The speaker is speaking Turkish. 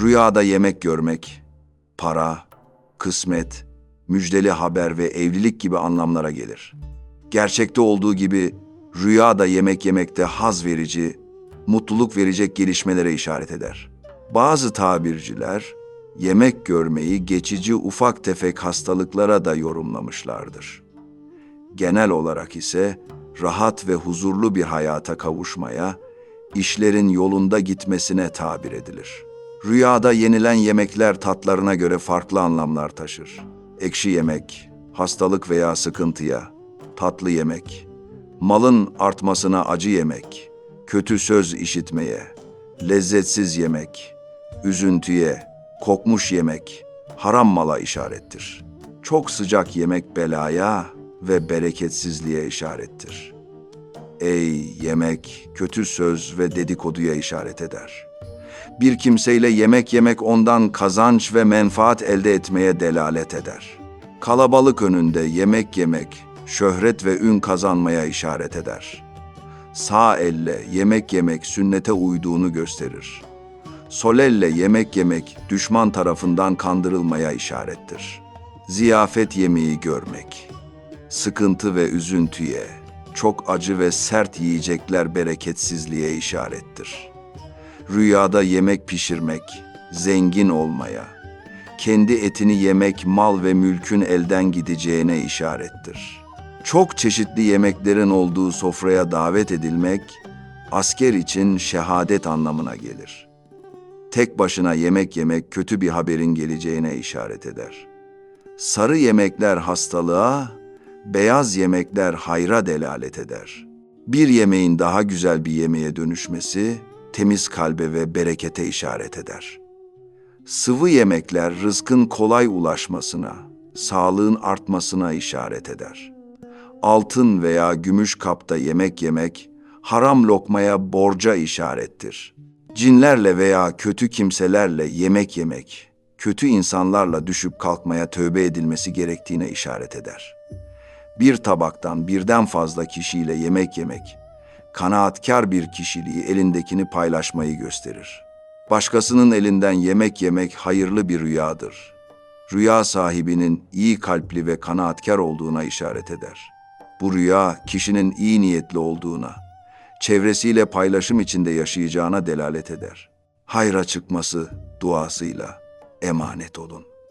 Rüyada yemek görmek, para, kısmet, müjdeli haber ve evlilik gibi anlamlara gelir. Gerçekte olduğu gibi rüyada yemek yemekte haz verici, mutluluk verecek gelişmelere işaret eder. Bazı tabirciler yemek görmeyi geçici ufak tefek hastalıklara da yorumlamışlardır. Genel olarak ise rahat ve huzurlu bir hayata kavuşmaya, işlerin yolunda gitmesine tabir edilir. Rüyada yenilen yemekler tatlarına göre farklı anlamlar taşır. Ekşi yemek, hastalık veya sıkıntıya, tatlı yemek, malın artmasına acı yemek, kötü söz işitmeye, lezzetsiz yemek, üzüntüye, kokmuş yemek, haram mala işarettir. Çok sıcak yemek belaya ve bereketsizliğe işarettir. Ey yemek, kötü söz ve dedikoduya işaret eder. Bir kimseyle yemek yemek ondan kazanç ve menfaat elde etmeye delalet eder. Kalabalık önünde yemek yemek, şöhret ve ün kazanmaya işaret eder. Sağ elle yemek yemek sünnete uyduğunu gösterir. Sol elle yemek yemek düşman tarafından kandırılmaya işarettir. Ziyafet yemeği görmek, sıkıntı ve üzüntüye, çok acı ve sert yiyecekler bereketsizliğe işarettir. Rüyada yemek pişirmek, zengin olmaya, kendi etini yemek mal ve mülkün elden gideceğine işarettir. Çok çeşitli yemeklerin olduğu sofraya davet edilmek, asker için şehadet anlamına gelir. Tek başına yemek yemek kötü bir haberin geleceğine işaret eder. Sarı yemekler hastalığa, beyaz yemekler hayra delalet eder. Bir yemeğin daha güzel bir yemeğe dönüşmesi, temiz kalbe ve berekete işaret eder. Sıvı yemekler rızkın kolay ulaşmasına, sağlığın artmasına işaret eder. Altın veya gümüş kapta yemek yemek, haram lokmaya borca işarettir. Cinlerle veya kötü kimselerle yemek yemek, kötü insanlarla düşüp kalkmaya tövbe edilmesi gerektiğine işaret eder. Bir tabaktan birden fazla kişiyle yemek yemek, kanaatkar bir kişiliği elindekini paylaşmayı gösterir. Başkasının elinden yemek yemek hayırlı bir rüyadır. Rüya sahibinin iyi kalpli ve kanaatkar olduğuna işaret eder. Bu rüya kişinin iyi niyetli olduğuna, çevresiyle paylaşım içinde yaşayacağına delalet eder. Hayra çıkması duasıyla emanet olun.